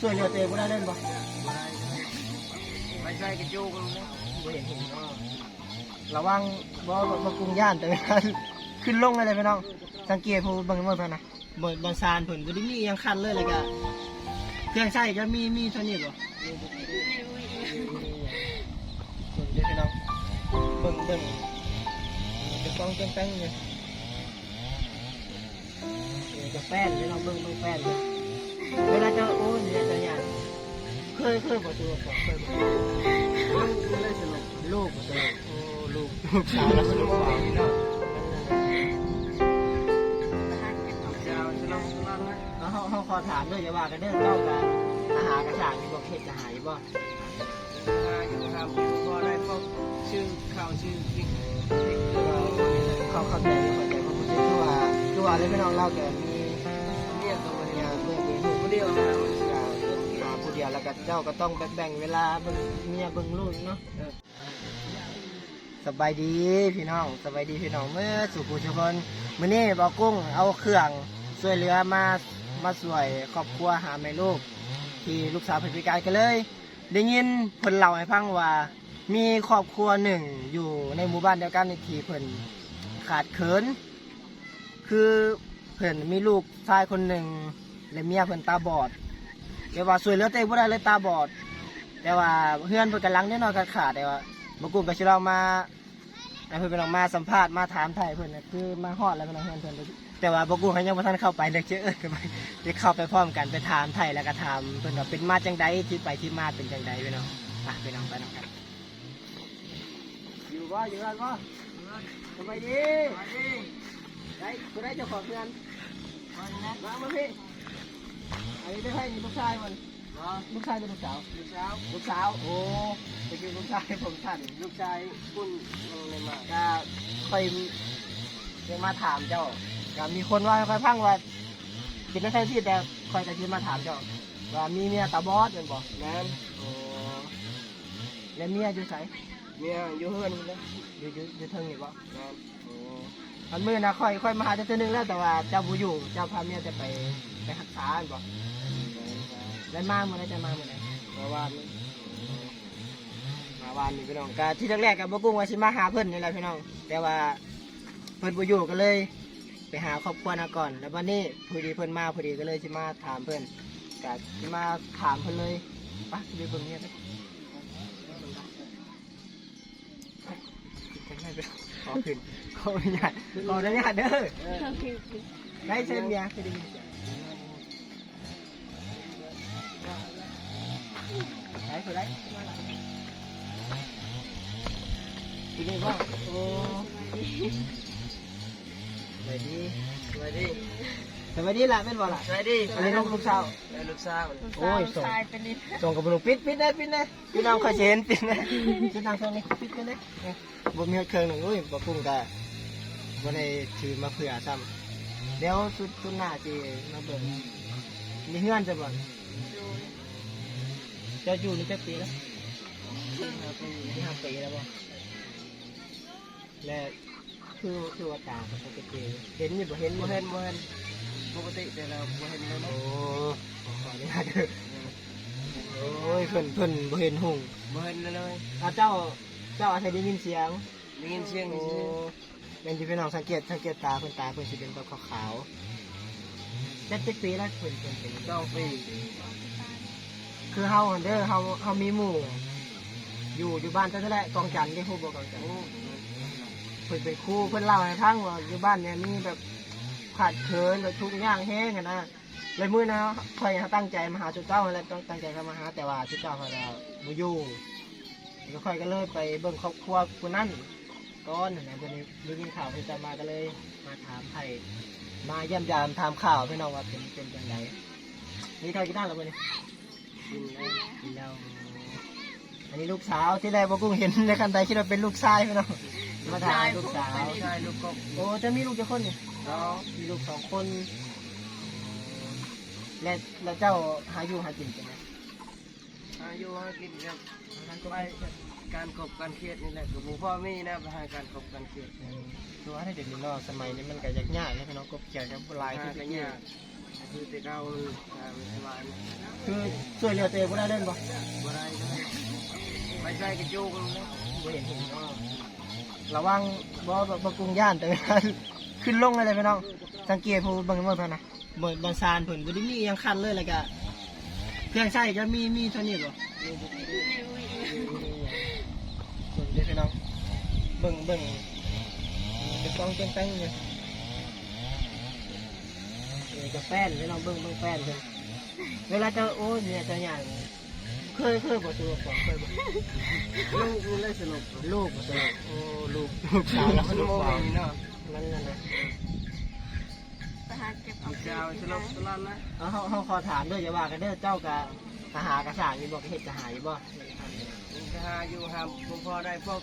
ช่วยเหลือตัวเองบ่ได้เล่นบ่ไม่ใช่กระจุกนะบ่เห็นเห็นบ่ระวังบ่บ่บ่กรุงย่านแต่เวลาขึ้นลงอะไรพี่น้อง สังเกตผู้เบิ่งเบิ่งเพิ่นนะบ่บ่ซานเพิ่นบ่ได้มีอิหยังคันเลยเลยก็เครื่องใช้ก็มีมีเท่านี้บ่เบิ่งเด้อพี่น้องเบิ่งเบิ่งจะต้องเต้งๆเลยเดี๋ยวจะแป้นพี่น้องเบิ่งเบิ่งแป้นเลยเวลาจะโอ้ยเนี่ยจะย่าน เคยเคยบ่ตัวบ่เคยบ่ไม่ได้สนุกลูกตัวโอ้ลูกลูกสาวแล้วลูกสาวพี่น้องเจ้าสนุกสนานนะเขาเขาขอถามด้วยจะว่ากันเด้อเล่ากันอาหารกระสางที่บอกเห็ดจะหายบ่อยู่ทำพอได้พบชื่อข่าวชื่อจริงเขาเข้าใจเข้าใจเพราะมันคือว่าคือว่าเลยพี่น้องเล่าแกมีเนี่ยตัวเนี่ยเมื่อมีลูกคนเดียวนะ หาผู้เดียวแล้วก็เจ้าก็ต้องแบ่งเวลาเบิ่งเมียเบิ่งลูกเนาะสบายดีพี่น้องสบายดีพี่น้องเมื่อสุขุชุคนมื้อนี้บ่าวกุ้งเอาเครื่องช่วยเหลือมามาช่วยครอบครัวหาแม่ลูก ที่ลูกสาวเพิ่นพิการกันเลย ได้ยินเพิ่นเล่าให้ฟังว่า มีครอบครัวหนึ่งอยู่ในหมู่บ้านเดียวกันในที่เพิ่นขาดเขิน คือเพิ่นมีลูกชายคนหนึ่งและเมียเพิ่นตาบอด แต่ว่าช่วยเหลือตัวเองบ่ได้เลยตาบอด แต่ว่าเพื่อนเพิ่นกำลังแน่นอนกันขาดแต่ว่าบกุมก็สิเรามาให้เพิ่นไปลองมาสัมภาษณ์มาถามไทยเพิ่นน่ะคือมาฮอดแล้วเพิ่นเอาเพื่อนเพิ่นแต่ว่าบกุมเขายังบ่ทันเข้าไปเลยเจอเอิ้นกันไปจะเข้าไปพร้อมกันไปถามไทยแล้วก็ถามเพิ่นว่าเป็นมาจังใดที่ไปที่มาเป็นจังใดพี่น้องอะไปน้องไปน้องกันอยู่บ่อยู่กันบ่สบายดีได้กูได้เจ้าของเพื่อนมามาพี่ อันนี้ได้ให้ลูกชายมันลูกชายเป็นลูกสาวลูกสาวลูกสาวโอ้ไปคือลูกชายผมท่านลูกชายคุณลงเลยมาก็ค่อยเรียกมาถามเจ้าก็มีคนว่าค่อยพังว่ากินได้แค่ที่แต่ค่อยจะคิดมาถามเจ้าว่ามีเมียตาบอดเป็นบ่น้โอ้แล้วเมียอยู่ไสำเมียอยู่เฮือนเลยอยู่อยู่อยู่เทิงนี่บ่น้ำโอ้มันมือนะค่อยค่อยมาหาเจ้าตัวหนึงแล้วแต่ว่าเจ้าบุอยู่เจ้าพาเมียจะไป ไปหักษาอันบ่ได้มาเมื่อไรจะมาเมื่อไหร่มาวานมาวานนี่พี่น้องก็ที่แรกๆกับบ่กุ้งว่าสิมาหาเพิ่นนี่แหละพี่น้อง แต่ว่าเพิ่นบ่อยู่ก็เลย ไปหาครอบครัวนะก่อน แล้ววันนี้พอดีเพิ่นมาพอดีก็เลยสิมาถามเพิ่นก็สิมาถามเพิ่นเลยไปะไปเบิ่งเมียไปขอขึ้นขออนุญาตขออนุญาตเด้อได้เส้นเมียคือได้ยินเสียงได้คือได้ทีนี้ว่าโอ้สวัสดีสวัสดีสวัสดีล่ะเป็นบ่ล่ะสวัสดีอันนี้ลูกลูกสาวแล้วลูกสาวโอ้ยส่งส่งกับลูกปิดปิดได้ปิดได้พี่น้องเคยเห็นปิดได้พี่น้องส่งนี่ปิดปิดได้บ่มีเครื่องหนึ่งอุ้ยบ่กุ้งกะบ่ได้ถือมาเผื่อซ้ำเดี๋ยวสุดสุดหน้าสิมาเบิ่งมีเฮือนจะบ่เจะอยู่นี่จักปีแล้วนี่ห้าปีแล้วบ่และคือคือว่าตาเขาจะเจเห็นอยู่บ่เห็นบ่บ่เห็เห็นนบ่เห็นปกติแต่เราบ่เห็นเลยโอ้นะขออนุญาตเด้อโอ้ยเพิ่นเพิ่นบ่เห็นหุ่งบ่เห็นเลยอ่าเจ้าเจ้าอาจจะได้ยินเสียงได้ยินเสียงโอ้นี่เป็นที่พี่น้องสังเกตสังเกตตาเพิ่นตาเพิ่นสิเป็นตัวขาวๆแต่เจ็ดปีแล้วเพิ่นเพิ่นเป็นเก้าปี คือเฮาหันเด้อเฮาเฮามีหมู่ อยู่อยู่บ้านเจ้าแหละกองจันทร์ที่ฮู้บ่กองจันทร์เพิ่นเป็นครูเพิ่นเล่าให้ฟังว่าอยู่บ้านเนี่ยมีแบบขาดเขินแบบทุกข์ยากแห้งอะนะเลยมื้อนะข่อยตั้งใจมาหาจุดเจ้าแล้วต้องตั้งใจเข้ามาหาแต่ว่าจุดเจ้าเขาแล้วบ่อยู่แล้วข่อยก็เลยไปเบิ่งครอบครัวผู้นั้นก้อนนะวันนี้ได้ยินข่าวเพิ่นจะมาก็เลยมาถามไทยมาเยี่ยมยามถามข่าวพี่น้องว่าเป็นเป็นจังไดนี่เท่ากี่ด้านแล้ววันนี้ กินแล้วกินแล้วอันนี้ลูกสาวที่แรกว่ากุ้งเห็นในคันใดคิดว่าเป็นลูกชายพี่น้องมาถามลูกสาวชายลูกกบโอ้จะมีลูกกี่คนนี่สองมีลูกสองคน และแล้วเจ้าหาอยู่หากินเป็นไงอายุหากินครับไปการกบการเครียดนี่แหละกับหมู่พ่อมีนะไปหาการกบการเครียดเออคือว่าถ้าเด็กนี่เนาะสมัยนี้มันก็ยากยากนะพี่น้องกบเกี่ยวกับหลายหาที่กัจะนเยยาอะก คือแต่เราอ่าสบายคือช่วยเหลือตัวเองบ่ได้เล่นบ่บ่ได้ไปใส่กระจุกนะบ่เห็นเห็นอ๋อระวังบ่บ่บ่กรุงย่านแต่เวลาขึ้นลงอะไรพี่น้อง สังเกตผู้เบิ่งเบิ่งเท่านะเบิ่งบางซานเพิ่นบ่ได้มีอิหยังคันเลยแล้วก็เครื่องใช้ก็มีมีเท่านี้บ่เบิ่งเด้อพี่น้องเบิ่งเบิ่งเป็นกล้องเป็นแป้งเลย นี่ก็แป้นพี่น้องเบิ่งเบิ่งแป้นเพิ่นเวลาจะโอ้ยเนี่ยจะอย่างเคยเคยบ่ตัวของเคยบ่ลูกมันเลยสนุกลูกบ่ตัวโอ้ลูกลูกสาวแล้วมันลูกโมสาวมีเนาะนั่นน่ะนะไปหาเก็บมีเจ้าสลบตลอดนะเอาเฮาเฮาขอถามด้วยอย่าว่ากันเด้อเจ้ากะทหารกระสานมีบ่เฮ็ดกระหายอยู่บ่มันก็หาอยู่หาผมพอได้พวก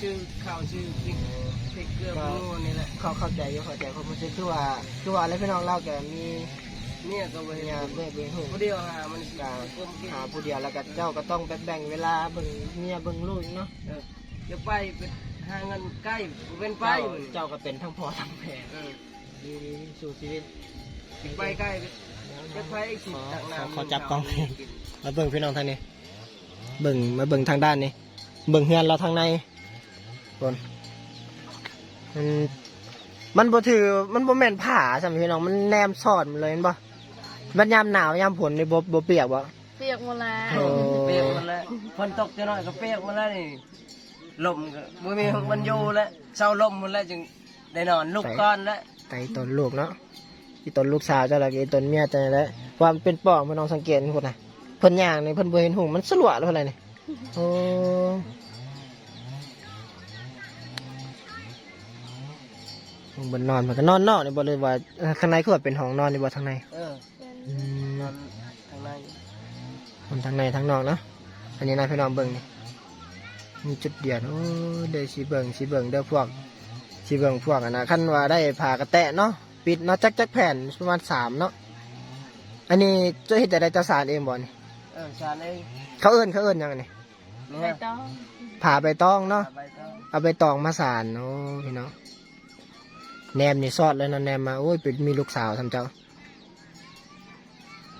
ชื่อข่าวชื่อพริกพริกเกลือพวกนู้นนี่แหละ เขาเข้าใจอยู่เข้าใจเขาบ่ใช่คือว่าคือว่าแล้วพี่น้องเราก็มีเนี่ยก็ไปเนี่ยแม่เบิ่งหูผู้เดียวหามันกาเพิ่มกินหาผู้เดียวแล้วก็เจ้าก็ต้องแบ่งเวลาเบิ่งเมียเบิ่งลูกเนาะเออจะไปไปหาเงินใกล้เป็นไปเจ้าเจ้าก็เป็นทั้งพ่อทั้งแม่เออดีดีสู่ชีวิตไปใกล้จะไปอีกสิตักน้ำมาเบิ่งพี่น้องทางนี้เบิ่งมาเบิ่งทางด้านนี้เบิ่งเฮือนเราทางในบน มันมันบ่ถือมันบ่แม่นผ้าใช่ไหมพี่น้องมันแนมสอดมันเลยเห็นบ่มันยามหนาวยามฝนนี่บ่บ่เปียกบ่เปียกหมดแล้วโอ้เปียกหมดแล้วฝนตกจะหน่อยก็เปียกหมดแล้วนี่ลมก็บ่มีมันอยู่แล้วเศร้าลมหมดแล้วจึงได้นอนลูกก้อนแล้วไตต้นลูกเนาะที่ต้นลูกสาวเจ้าละกี่ต้นเมียเจ้านั่นแหละความเป็นปอกพี่น้องสังเกตพุ่นน่ะเพิ่นย่างนี่เพิ่นบ่เห็นหุงมันสลวแล้วเท่าไหร่นี่โอ้ บนนอนมันก็นอนนอกในบ่เลยว่าเออข้างในคือว่าเป็นห้องนอนในบ่ทางในเอออืมนอนข้างในมันทางในทางนอกเนาะอันนี้นายพี่น้องเบิ่งนี่มีจุดเดียวโอ้เดี๋ยวสิเบิ่งสิเบิ่งเด้อพวกสิเบิ่งพวกอันนะคันว่าได้ผ่ากระแตะเนาะปิดเนาะจักจักแผ่นประมาณสามเนาะอันนี้จะเฮ็ดแต่ได้เจ้าสารเองบ่นี่เออชานเองเขาเอิ้นเขาเอิ้นยังอันนี่นี่ใบตองผ่าใบตองเนาะ ใบตองเอาไปตองมาสารโอ้พี่น้อง แนมนี่ซอดเลยเนาะแนมมาโอ้ยเป็นมีลูกสาวทำเจ้า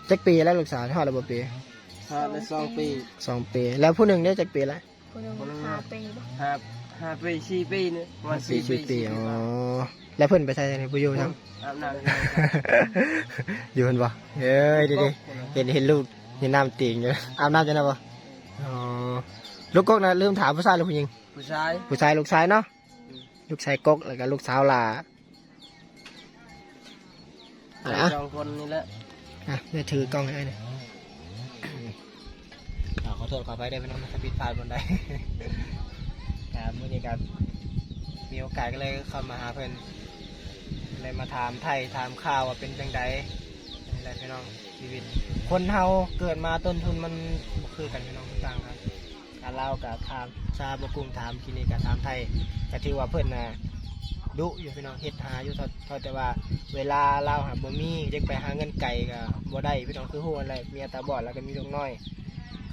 จักปีแล้วลูกสาวเท่าไหร่บ่ปีชานได้สองปีสองปี แล้วผู้หนึ่งได้จักปีแล้วคนหนึงหาปีบ่ห้าห้าปีสี่ปีนี่ประมาณสี่สี่สิปีบปีอ๋อแล้วเพิ่นไปใช้ในผู้อยู่ทั้งอาบน้ำอยู่อยู่เพิ่นบ่เอ้ยเดี๋ยวดิเห็นเห็นลูกเห็นน้ำติ่งอยู่อาบน้ำจังได๋บ่อ๋อลูกกกนะลืมถามผู้ชายหรือผู้หญิงผู้ชายผู้ชายลูกชายเนาะลูกชายกกแล้วก็ลูกสาวหลา อะไรอะสองคนนี่แหละอะเดี๋ยวถือกล้องให้หน่อยอ่าขอโทษขออภัยได้วยพี่น้องถ้าผิดพลาดบนใด ครับมื่อนี้ครับมีโอกาสก็เลยเข้ามาหาเพื่อนเลยมาถามไทยถามข่าวว่าเป็นจังใดนี่แหละพี่น้องชีวิต คนเฮาเกิดมาต้นทุนมันบ่คือกันพี่น้องต่างกันการเล่ากับถามชาบกุมถามที่นี่กับถามไทยก็ถือว่าเพื่อนน่ะ ดุอยู่พี่น้องเฮ็ดหาอยู่เท่าเท่าแต่ว่า เวลาเราหาบ่มีจะไปหาเงินไก่ก็บ่ได้พี่น้องคือฮู้อะไรเมียตาบอดแล้วก็มีลูกน้อย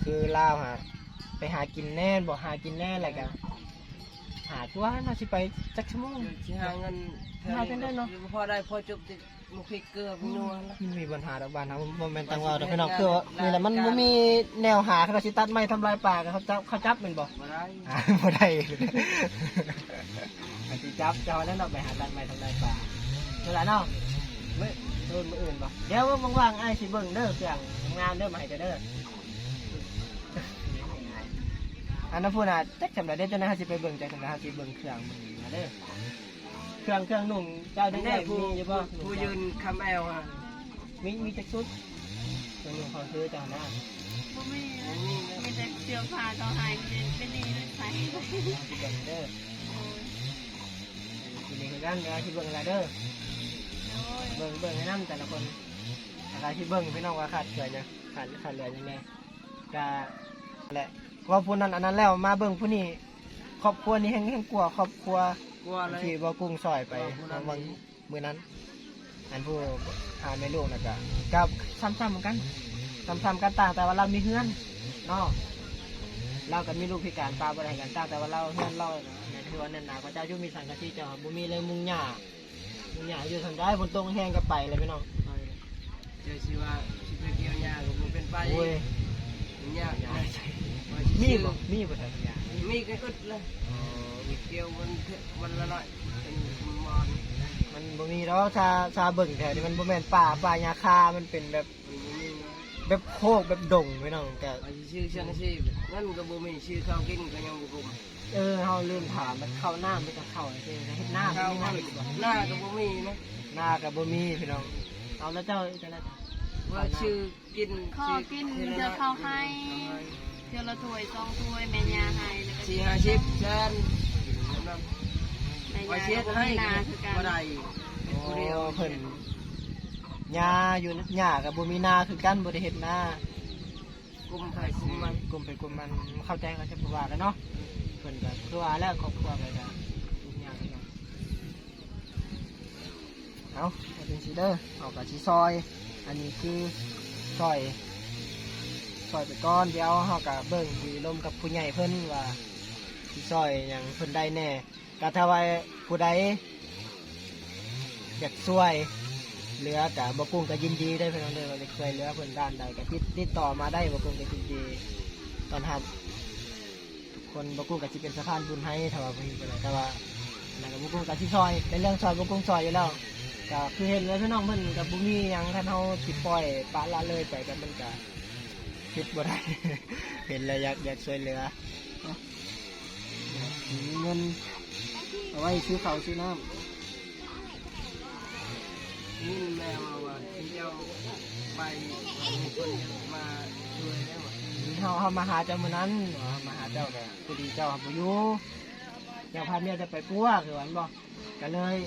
คือลาวหาไปหากินแน่บ่หากินแน่อะไรกันหาตัวน่าสิไปจักชั่วโมงที่หาเงินหาเป็นได้เนอะพอได้พอจบ ติดมุกพริกเกลือพี่นัวแล้วมันมีปัญหาดอกบานครับบ่แม่นตังว่าดอกพี่น้องคือว่านี่แหละมันบ่มีแนวหาเขาสิตัดไม้ทำลายป่ากันเขาจับเขาจับแม่นบ่มาได้อ่าบ่ได้อันที่จับเจ้านั่นเราไปหาตัดไม้ทำลายป่าเวลาเนาะเว้ยโดนมืออื่นบ่เดี๋ยวว่างๆไอ้ายสิเบิ่งเด้อเครื่องงานเด้อมาให้เจ้าเด้ออันนั้นพูดนะจักจำได้เด้อเจ้าหน้าที่ไปเบิ่งจักจำได้ที่เบิ่งเครื่องมึงมาเด้อ เครื่องเครื่องนุ่งเจ้าได้นี่ได้ผู้มีอยู่บ่ผู้ยืนคำแอลฮะมีมีจักชุดเครื่องนุ่งเขาซื้อเจ้าหน้าบ่มีมีแต่เสื้อผ้าก็หายมีเป็นนี่เลยใส่ไปที่เบิ่งเด้อทีนี้คือกันเวลาที่เบิ่งอะไรเด้อโอ้ยเบิ่งเบิ่งให้นํแต่ละคนอะไรที่เบิ่งพี่น้องว่าขาดเกิดเนี่ยขาดขาดเหลือยังไงก็แหละว่าผู้นั้นอันนั้นแล้วมาเบิ่งผู้นี้ครอบครัวนี้แห่งแห่งกลัวครอบครัว กลัวเลยที่บ่กุ้งซอยไปเออผู้นั้นบางมื้อนั้น อันผู้หาไม่ลูกนะก็กับซ้ำๆเหมือนกันซ้ำๆกันต่างแต่ว่าเรามีเฮือนเนาะเราก็มีลูกพิการตาบ่ได้กันต่างแต่ว่าเราเฮือนเราเนี่ยถือว่าแน่นหนาพระเจ้าอยู่มีสังกะสีเจ้าบ่มีเลยมุงหญ้ามุงหญ้าอยู่ทางใดบนตรงแห้งก็ไปเลยพี่น้องไปเลยเดี๋ยวสิว่าสิไปเกี่ยวยาก็บ่เป็นไปโอ้ยมีบ่มีบ่ทันยา มีก็อึดเลยมีเกี่ยวมันเถอะมันละหน่อยเป็นมอนมันบ่มีดอกชาชาเบิ่งแถวนี้มันบ่แม่นป่าป่ายาคา มันเป็นแบบมันบ่มีแบบโคกแบบดงพี่น้องแต่ไปชื่อเชื่องชีพนั่นก็บ่มีชื่อข้าวกินก็ยังบ่กุมเออเฮาลืมถามมันเข้าหน้ามันจะเข้าจังซี่นะเฮ็ดหน้าข้าวไม่มัน่านดีกว่าหน้าก็บ่มีนะหน้าก็บ่มีพี่น้องเอาแล้วเจ้าจะได้ว่าชื่อกินข้อกินเดี๋ยวเข้าให้ เดี๋ยวละถ้วยสองถ้วยแม่ยาให้แล้วก็สี่ห้าสิบเชนแม่ไปยาเช็ดก็ให้ให้นาคือกันบ่ได้โอ้เพิ่นหญ้าอยู่หญ้าก็บ่มีนาคือกันบ่ได้เฮ็ดนากลุ่มไผกลุ่มมันกลุ่มไปกลุ่มมันเข้าใจกันจะบ่ว่ากันเนาะเพิ่นก็คือว่าแล้วครอบครัวก็จะทุกอย่างพี่น้องเอาเอาเป็นสิเด้อเอาก็สิซอย อันนี้คือซอย อยไปก่อนเดี๋ยวเฮาก็เบิ่งดีลมกับผู้ใหญ่เพิ่นว่าสิซอยหยังเพิ่นได้แน่ก็ถ้าว่าผู้ใดอยากช่วยเหลือก็บ่กุ้งก็ยินดีได้อพี่น้องเด้อว่าอยช่วยเหลือเพิ่นด้านใดก็ติดติดต่อมาได้บ่กุ้งก็ยินดีตอนรับทุกคนบ่กุ้งก็สิเป็นสะพานบุญให้ถ้าว่าเพิ่นเป็นแต่ว่านั่นก็บ่กุ้งก็สิซอยในเรื่องซอยบ่กุ้งซอยอยู่แล้วก็คือเห็นเลยพี่น้องเพิ่นก็บ่มีหยังคันเฮาสิปล่อยปละละเลยไปก็มันก็ คิดบ่ได้ เห็นแล้วอยากอยากช่วยเหลือเนาะมีเงินเอาไว้ซื้อข้าวซื้อน้นี่แม่ว่าว่าที่เจ้าไปมีคนมาช่วยแล้วำเฮาเฮามาหาเจ้ามื้อนั้นเฮามาหาเจ้าก็พอดีเจ้าบ่อยู่เจ้าพาเมียจะไปปัวคือวันบ่ก็เลย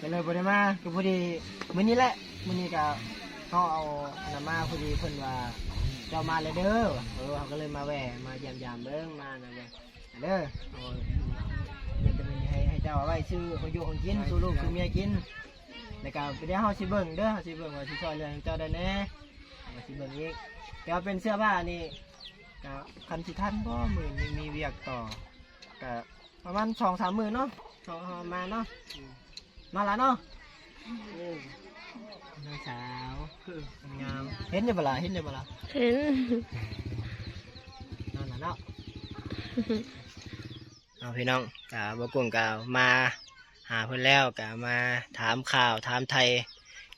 ก็เลยบ่ได้มาก็พอดีมื้อนี้แหละมื้อนี้ก็เฮาเอาอันนั้นมาพอดีเพิ่นว่า เจ้ามาเลยเด้อเออเขาก็เลยมาแหวะมาเยี่ยมยามเบิ่งมานั่นแหละเด้อเอาเดี๋ยวจะมีให้ให้เจ้าเอาไว้ซื้อของอยู่ของกินสู่ลูกสู่เมียกินแล้วก็เดี๋ยวเฮาสิเบิ่งเด้อเฮาสิเบิ่งว่าสิช่วยเหลือเจ้าได้แน่เฮาสิเบิ่งอีกแต่ว่าเป็นเสื้อผ้านี่ก็คันสิทันบ่มื้อนี้มีเวียกต่อก็ประมาณ2-3มื้อเนาะเฮาเฮามาเนาะมาละเนาะ น้องสาวงามเห็นอยู่บ่ล่ะเห็นอยู่บ่ล่ะเห็นนั่นล่ะเนาะเอาพี่น้องกะบ่กุ้งกะมาหาเพิ่นแล้วกะมาถามข่าวถามไทย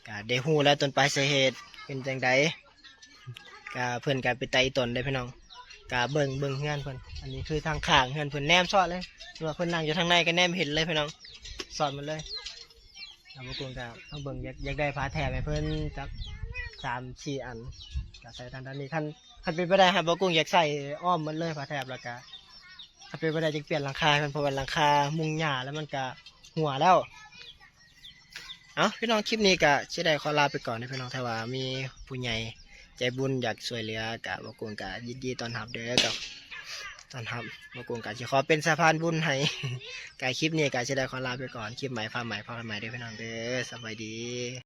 กะได้ฮู้แล้วต้นปลายสาเหตุเป็นจังไดกะเพิ่นกะไปไต่ต้นได้พี่น้องกะเบิ่งเบิ่งเฮือนเพิ่นอันนี้คือทางข้างเฮือนเพิ่นแนมซอดเลยส่วนเพิ่นนั่งอยู่ทางในก็แนมเห็นเลยพี่น้องสอดมันเลย เอาบ่กุ้งกะต้องเบิ่งอยากอยากได้ผ้าแถบให้เพิ่นจักสามสี่อันกะใส่ทางด้านนี้คันคันเป็นไปได้ครับบ่กุ้งอยากใส่อ้อมมันเลยผ้าแถบแล้วกะถ้าเป็นไปได้จะเปลี่ยนหลังคาเป็นเพราะว่าหลังคามุงหญ้าแล้วมันก็หัวแล้วเอาพี่น้องคลิปนี้ก็ชิได้ขอลาไปก่อนนะพี่น้องถ้าว่ามีผู้ใหญ่ใจบุญอยากช่วยเหลือกะบกวงกะยินดีตอนรับเด้อกับ นะครับบกวงกาจะขอเป็นสะพานบุญให้กายคลิปนี้ก็ชิได้ขอลาไปก่อนคลิปใหม่ฟ้าใหม่ฟ้าใหม่ด้อพี่น้องเด้อสบายดี